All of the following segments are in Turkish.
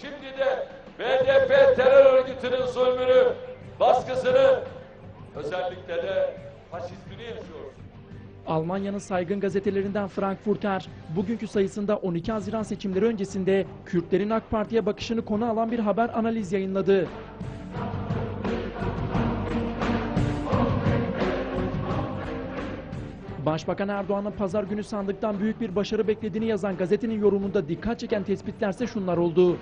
Şimdi de BDP terör örgütünün zulmünü, baskısını, özellikle de faşizmini yaşıyoruz. Almanya'nın saygın gazetelerinden Frankfurter, bugünkü sayısında 12 Haziran seçimleri öncesinde Kürtlerin AK Parti'ye bakışını konu alan bir haber analiz yayınladı. Başbakan Erdoğan'ın pazar günü sandıktan büyük bir başarı beklediğini yazan gazetenin yorumunda dikkat çeken tespitlerse şunlar oldu.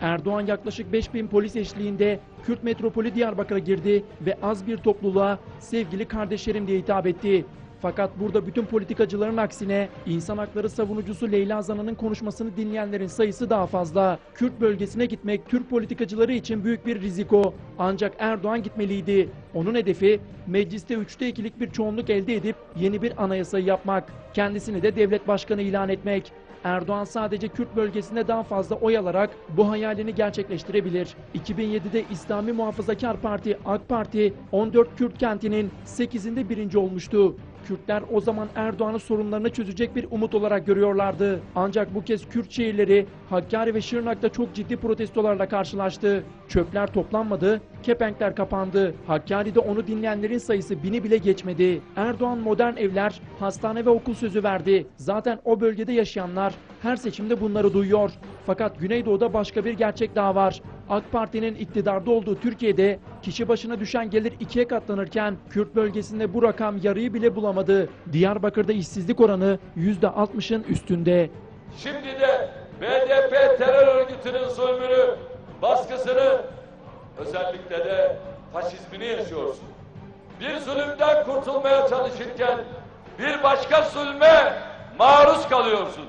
Erdoğan yaklaşık 5000 polis eşliğinde Kürt metropolü Diyarbakır'a girdi ve az bir topluluğa sevgili kardeşlerim diye hitap etti. Fakat burada bütün politikacıların aksine insan hakları savunucusu Leyla Zana'nın konuşmasını dinleyenlerin sayısı daha fazla. Kürt bölgesine gitmek Türk politikacıları için büyük bir riziko. Ancak Erdoğan gitmeliydi. Onun hedefi mecliste üçte ikilik bir çoğunluk elde edip yeni bir anayasayı yapmak. Kendisini de devlet başkanı ilan etmek. Erdoğan sadece Kürt bölgesinde daha fazla oy alarak bu hayalini gerçekleştirebilir. 2007'de İslami Muhafazakar Parti AK Parti 14 Kürt kentinin 8'inde birinci olmuştu. Kürtler o zaman Erdoğan'ın sorunlarını çözecek bir umut olarak görüyorlardı. Ancak bu kez Kürt şehirleri Hakkari ve Şırnak'ta çok ciddi protestolarla karşılaştı. Çöpler toplanmadı, kepenkler kapandı. Hakkari'de onu dinleyenlerin sayısı bini bile geçmedi. Erdoğan modern evler, hastane ve okul sözü verdi. Zaten o bölgede yaşayanlar her seçimde bunları duyuyor. Fakat Güneydoğu'da başka bir gerçek daha var. AK Parti'nin iktidarda olduğu Türkiye'de kişi başına düşen gelir ikiye katlanırken Kürt bölgesinde bu rakam yarıyı bile bulamadı. Diyarbakır'da işsizlik oranı %60'ın üstünde. Şimdi de BDP terör örgütünün zulmünü, baskısını, özellikle de faşizmini yaşıyorsun. Bir zulümden kurtulmaya çalışırken bir başka zulme maruz kalıyorsun.